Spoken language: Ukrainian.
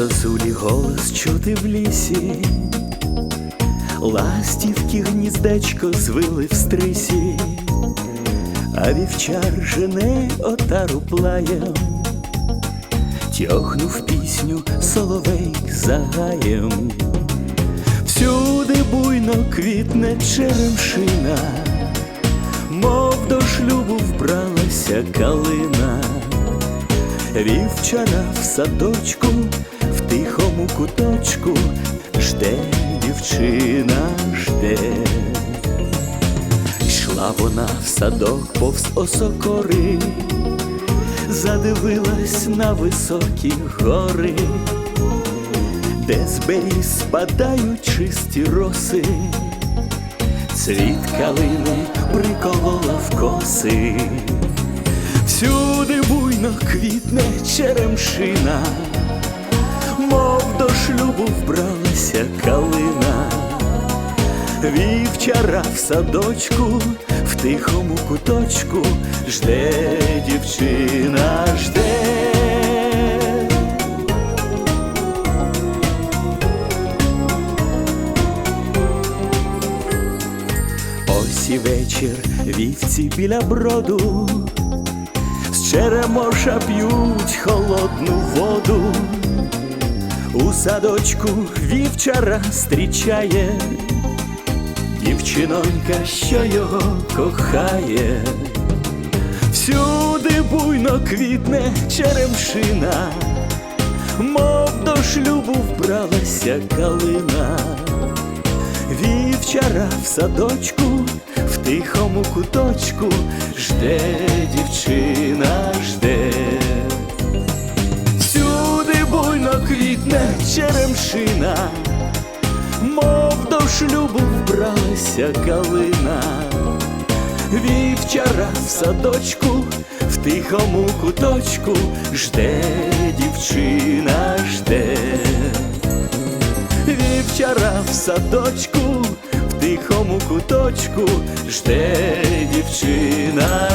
зозулі голос чути в лісі, ластівки гніздечко звили в стрисі, а вівчар жене отару плаєм, тьохнув пісню соловей за гаєм. Всюди буйно квітне черемшина, мов до шлюбу вбралася калина, вівчара в садочку, тихому куточку, жде дівчина, жде. Йшла вона в садок повз осокори, задивилась на високі гори де з беріг спадають чисті роси, цвіт калини приколола в коси, всюди буйно квітне черемшина, вбралася калина, вівчара в садочку, в тихому куточку жде дівчина, жде. Ось і вечір вівці біля броду, з черемоша п'ють холодну воду, у садочку вівчара зустрічає, дівчинонька, що його кохає, всюди буйно квітне черемшина, мов до шлюбу вбралася калина. Вівчара в садочку, в тихому куточку жде дівчина, черемшина, мов до шлюбу вбралася калина. Вівчара в садочку, в тихому куточку жде дівчина, жде. Вівчара в садочку, в тихому куточку жде дівчина.